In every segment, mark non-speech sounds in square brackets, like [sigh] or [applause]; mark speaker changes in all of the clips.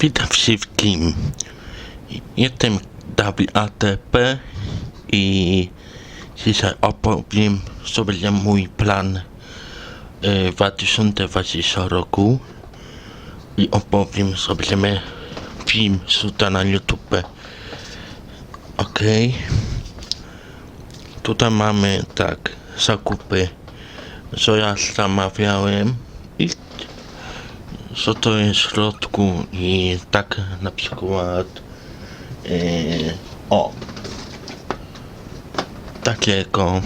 Speaker 1: Witam wszystkim. Jestem WATP i dzisiaj opowiem sobie mój plan e, 2020 roku i opowiem sobie film suta na YouTube. Ok. Tutaj mamy tak zakupy, co ja zamawiałem co to jest w środku i tak na przykład e, o takiego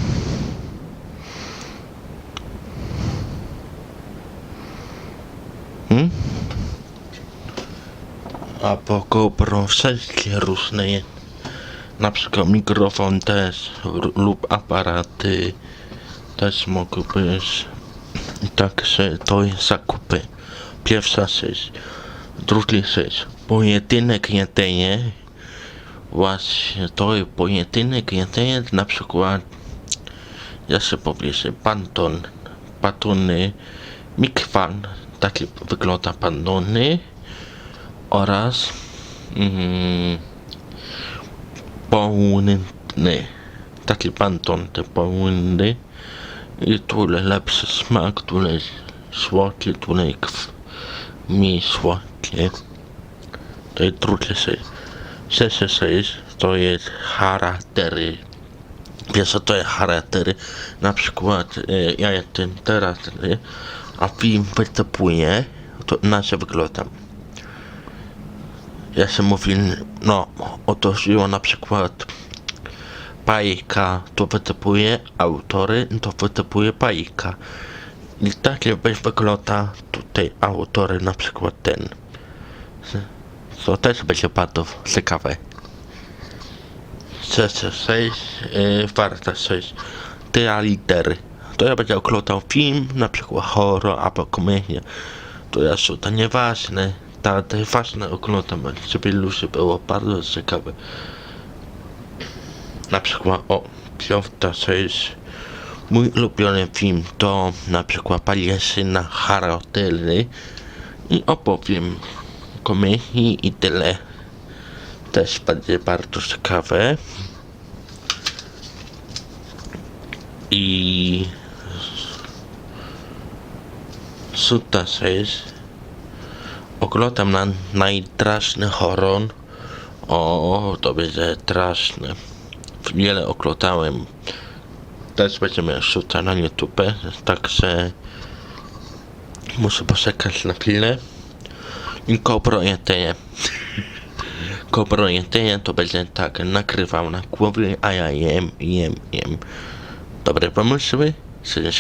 Speaker 1: hmm? a po GoPro wszelkie różne na przykład mikrofon też lub aparaty też mogą być Także to jest zakupy. Pierwsza rzecz. Druga rzecz. Pojedynek jedzenie. Właśnie to pojedynek jedzenie. Na przykład się powiedzę panton. Batony. Mikwan. Taki wygląda panony. Oraz mm, połudny. Taki panton. Te połudny. I tyle lepszy smak, tyle słodkie, tyle krw, jest drugie rzecz. Trzecia rzecz to jest charaktery. Wiesz co to jest charaktery? Na przykład e, ja jestem teraz, a film występuje, to inaczej wygląda. Ja się mówię, no, otoczyło na przykład bajka to wytypuje autory, to wytypuje bajka. I takie weź wygląda tutaj autory, na przykład ten. Co też będzie bardzo ciekawe. Trzecia sześć, yy, czwarta sześć. Te litery. To ja będzie oglądał film, na przykład horror albo komedię. To ja są to nieważne. Ta, te ważne oglądam, żeby ludzie było bardzo ciekawe na przykład o piąta sześć mój ulubiony film to na przykład Paliesyna charaktery i opowiem komedii i tyle. Też będzie bardzo ciekawe. I Suta 6 oglądam na najstraszny horror o to będzie straszne. Wiele oglądałem. Też będziemy rzucać na YouTube, także muszę poczekać na chwilę. I. GoPro jedynie [laughs] to będzie tak nakrywał na głowie, a ja jem, jem, jem. Dobre pomysły? Czy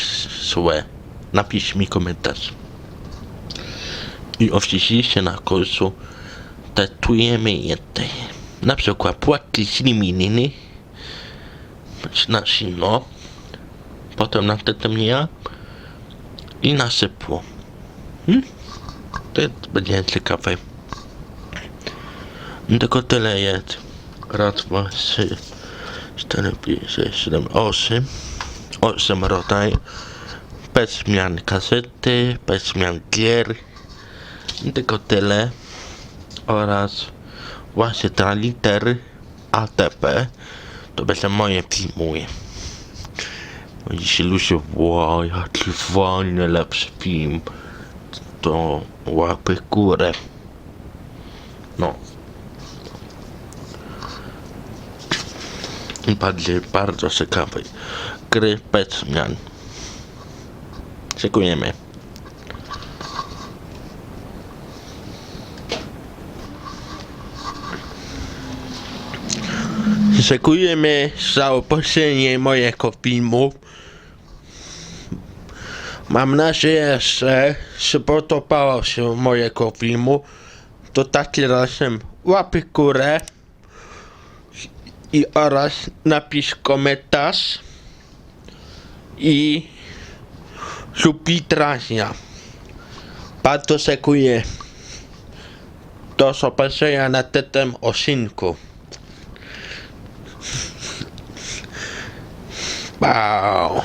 Speaker 1: złe? Napisz mi komentarz. I oczywiście na końcu testujemy jedzenie. Na przykład płatki z limininy na zimno, potem na tetemię i nasypło. Hmm? To będzie ciekawe. Tylko tyle jest. Raz, dwa, trzy, cztery, pięć, sześć, siedem, osiem. Osiem rodzaj. Bez zmian kasety, bez zmian gier. Tylko tyle. Oraz właśnie te litery ATP to będzie moje filmuję. Dzisiaj ludzie, wow, jaki fajny, lepszy film. To łapy górę. No. I będzie bardzo ciekawy. Gry bez zmian. Dziękujemy. Dziękujemy za mojego filmu. Mam nadzieję, że się podobało się mojego filmu. To taki razem łapy górę i oraz napisz komentarz i subskrypcja. Bardzo dziękuję. Do zobaczenia na tym odcinku. Wow.